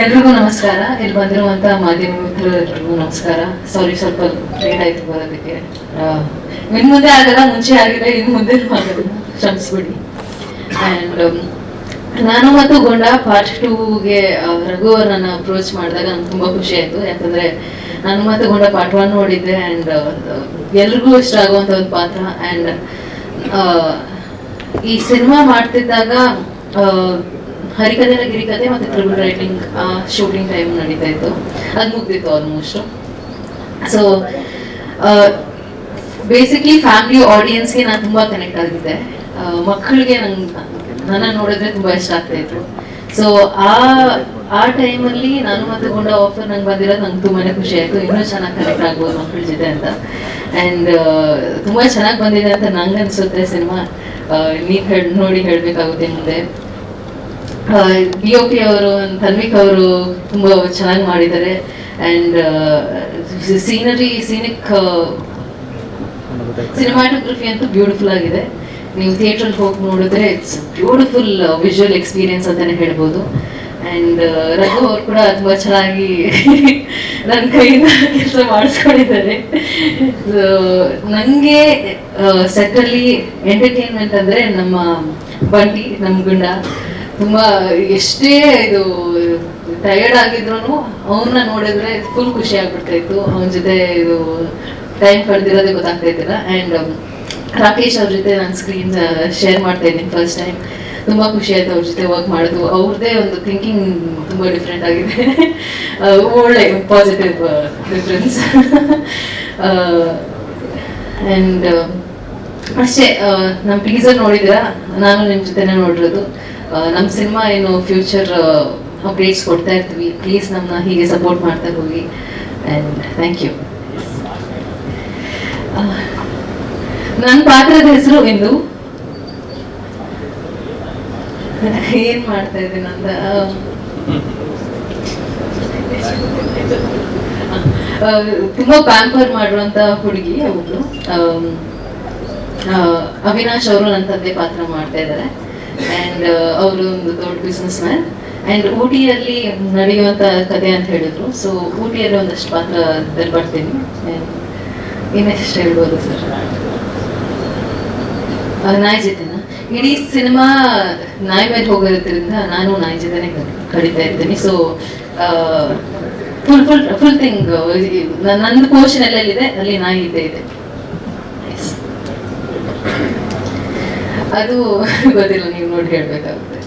ಎಲ್ರಿಗೂ ನಮಸ್ಕಾರ. ಇಲ್ಲಿ ಬಂದಿರುವಂತ ಮಾಧ್ಯಮ ಮಿತ್ರರು ಎಲ್ರಿಗೂ ನಮಸ್ಕಾರ. ಸಾರಿ ಸ್ವಲ್ಪ ಲೇಟ್ ಆಯ್ತು ಬರೋದಕ್ಕೆ. ಇನ್ ಮುಂದೆ ಆಗಲ್ಲ, ಮುಂಚೆ ಆಗಿದೆ, ಇನ್ ಮುಂದೆ ಆಗಲ್ಲ ಕ್ಷಮಿಸ್ಬಿಡಿ. ಅಂಡ್ ನಾನು ಮತ್ತು ಗೊಂಡ ಪಾರ್ಟ್ ಟೂಗೆ ರಘು ಅವ್ರನ್ನ ಅಪ್ರೋಚ್ ಮಾಡಿದಾಗ ನಂಗೆ ತುಂಬಾ ಖುಷಿ ಆಯ್ತು. ಯಾಕಂದ್ರೆ ನಾನು ಮತ್ತು ಗೊಂಡ ಪಾರ್ಟ್ ಒನ್ ನೋಡಿದ್ದೆ ಅಂಡ್ ಎಲ್ರಿಗೂ ಇಷ್ಟ ಆಗುವಂತ ಒಂದು ಪಾತ್ರ. ಅಂಡ್ ಈ ಸಿನಿಮಾ ಮಾಡ್ತಿದ್ದಾಗ ಆ, ಹರಿಕಥೆನ ಗಿರಿಕಥೆ ಮತ್ತೆ ತ್ರಿಬಲ್ ರೈಟಿಂಗ್ ಶೂಟಿಂಗ್ ಟೈಮ್ ನಡೀತಾ ಇತ್ತು. ಅದು ಮುಗ್ದಿತ್ತು ಆಲ್ಮೋಸ್ಟ್ ಸೊ ಬೇಸಿಕ್ಲಿ ಫ್ಯಾಮಿಲಿ ಆಡಿಯನ್ಸ್ಗೆ ನಾನು ತುಂಬಾ ಕನೆಕ್ಟ್ ಆಗಿದ್ದೆ. ಮಕ್ಕಳಿಗೆ ನಂಗೆ ನನ್ನ ನೋಡಿದ್ರೆ ತುಂಬಾ ಇಷ್ಟ ಆಗ್ತಾ ಇತ್ತು. ಸೊ ಆ ಆ ಟೈಮಲ್ಲಿ ನಾನು ಮತ್ತೆ ಗೊಂಡ ಆಫರ್ ನಂಗೆ ಬಂದಿರೋದು ನಂಗೆ ತುಂಬಾನೇ ಖುಷಿ ಆಯ್ತು. ಇನ್ನೂ ಚೆನ್ನಾಗಿ ಕನೆಕ್ಟ್ ಆಗ್ಬೋದು ಮಕ್ಕಳ ಜೊತೆ ಅಂತ. ಅಂಡ್ ತುಂಬಾ ಚೆನ್ನಾಗಿ ಬಂದಿದೆ ಅಂತ ನಂಗೆ ಅನ್ಸುತ್ತೆ ಸಿನಿಮಾ. ನೀವು ಹೇಳಿ ನೋಡಿ ಹೇಳಬೇಕಾಗುತ್ತೆ ಮುಂದೆ. ಪಿ ಅವರು ತನ್ವಿಕ್ ಅವರು ತುಂಬಾ ಚೆನ್ನಾಗಿ ಮಾಡಿದ್ದಾರೆ. ಅಂಡ್ ಸೀನರಿ ಸೀನಿಕ್ ಸಿನಿಮಾಟೋಗ್ರಫಿ ಅಂತೂ ಬ್ಯೂಟಿಫುಲ್ ಆಗಿದೆ. ನೀವು ಥಿಯೇಟ್ರಲ್ಲಿ ಹೋಗಿ ನೋಡಿದ್ರೆ ಇಟ್ಸ್ ಬ್ಯೂಟಿಫುಲ್ ವಿಜುವಲ್ ಎಕ್ಸ್ಪೀರಿಯನ್ಸ್ ಅಂತಾನೆ ಹೇಳ್ಬೋದು. ಅಂಡ್ ರಘು ಅವ್ರು ಕೂಡ ತುಂಬ ಚೆನ್ನಾಗಿ ನನ್ನ ಕೈಯಿಂದ ಕೆಲಸ ಮಾಡಿಸ್ಕೊಂಡಿದ್ದಾರೆ. ನನಗೆ ನಂಗೆ ಸೆಟ್ಟಲ್ಲಿ ಎಂಟರ್ಟೈನ್ಮೆಂಟ್ ಅಂದ್ರೆ ನಮ್ಮ ಬಂಟಿ, ನಮ್ಮ ಗುಂಡ. ತುಂಬಾ ಎಷ್ಟೇ ಇದು ಟಯರ್ಡ್ ಆಗಿದ್ರು ಅವನ್ನ ನೋಡಿದ್ರೆ ಫುಲ್ ಖುಷಿ ಆಗ್ಬಿಡ್ತಾ ಇತ್ತು ಅವನ ಜೊತೆ ಇದು ಟೈಮ್ ಕಳೆದಿರೋದೇ ಗೊತ್ತಾಗ್ತಾ ಇದ್ದಿಲ್ಲ ಅಂಡ್ ರಾಕೇಶ್ ಅವ್ರ ಜೊತೆ ನಾನು ಸ್ಕ್ರೀನ್ ಶೇರ್ ಮಾಡ್ತಾ ಇದ್ದೀನಿ ಫಸ್ಟ್ ಟೈಮ್ ತುಂಬಾ ಖುಷಿ ಆಯ್ತು ಅವ್ರ ಜೊತೆ ವರ್ಕ್ ಮಾಡೋದು. ಅವ್ರದ್ದೇ ಒಂದು ಥಿಂಕಿಂಗ್ ತುಂಬಾ ಡಿಫ್ರೆಂಟ್ ಆಗಿದೆ. ಒಳ್ಳೆ ಪಾಸಿಟಿವ್ ಡಿಫ್ರೆನ್ಸ್ ಅಂಡ್ ಅಷ್ಟೇ ನಮ್ಮ ಟೀಸರ್ ನೋಡಿದಿರಾ ನಾನು ನಿಮ್ಮ ಜೊತೆನೇ ನೋಡಿರೋದು. ನಮ್ಮ ಸಿನಿಮಾ ಏನು ಫ್ಯೂಚರ್ ಅಪ್ಡೇಟ್ಸ್ ಕೊಡ್ತಾ ಇರ್ತೀವಿ. ಪ್ಲೀಸ್ ನಮ್ಮನ್ನ ಹೀಗೆ ಸಪೋರ್ಟ್ ಮಾಡ್ತಾ ಹೋಗಿ. ಆ್ಯಂಡ್ ಥ್ಯಾಂಕ್ ಯು ನನ್ನ ಪಾತ್ರದ ಹೆಸರು ಇಂದು. ಏನ್ ಮಾಡ್ತಾ ಇದ್ದೀನಿ ಅಂತ? ತುಂಬಾ ಪ್ಯಾಂಪರ್ ಮಾಡುವಂತ ಹುಡುಗಿ ಆ, ಅವಿನಾಶ್ ಅವರು ನನ್ನ ತಂದೆ ಪಾತ್ರ ಮಾಡ್ತಾ ಇದ್ದಾರೆ. ಅಂಡ್ ಅವರು ಒಂದು ದೊಡ್ಡ ಬಿಸ್ನೆಸ್ ಮ್ಯಾನ್ ಅಂಡ್ ಊಟಿಯಲ್ಲಿ ನಡೆಯುವಂತ ಕಥೆ ಅಂತ ಹೇಳಿದ್ರು. ಸೊ ಊಟಿಯಲ್ಲಿ ಒಂದಷ್ಟು ಪಾತ್ರ ಬರ್ತೀನಿ ಇನ್ನೆಷ್ಟು ಹೇಳ್ಬೋದು ಸರ್? ನಾಯಿ ಜೊತೆನ? ಇಡೀ ಸಿನಿಮಾ ನಾಯಿ ಮೇಲೆ ಹೋಗಿರೋದ್ರಿಂದ ನಾನು ನಾಯಿ ಜೊತೆನೆ ಕಡಿತಾ ಇರ್ತೀನಿ so full full full thing ನನ್ನ ಪೋರ್ಷನ್ ಎಲ್ಲೆಲ್ಲಿದೆ ಅಲ್ಲಿ ನಾಯಿ ಇದ್ದೇ ಇದೆ. ಅದು ಗೊತ್ತಿಲ್ಲ ನೀವು ನೋಡಿ ಹೇಳ್ಬೇಕಾಗುತ್ತೆ.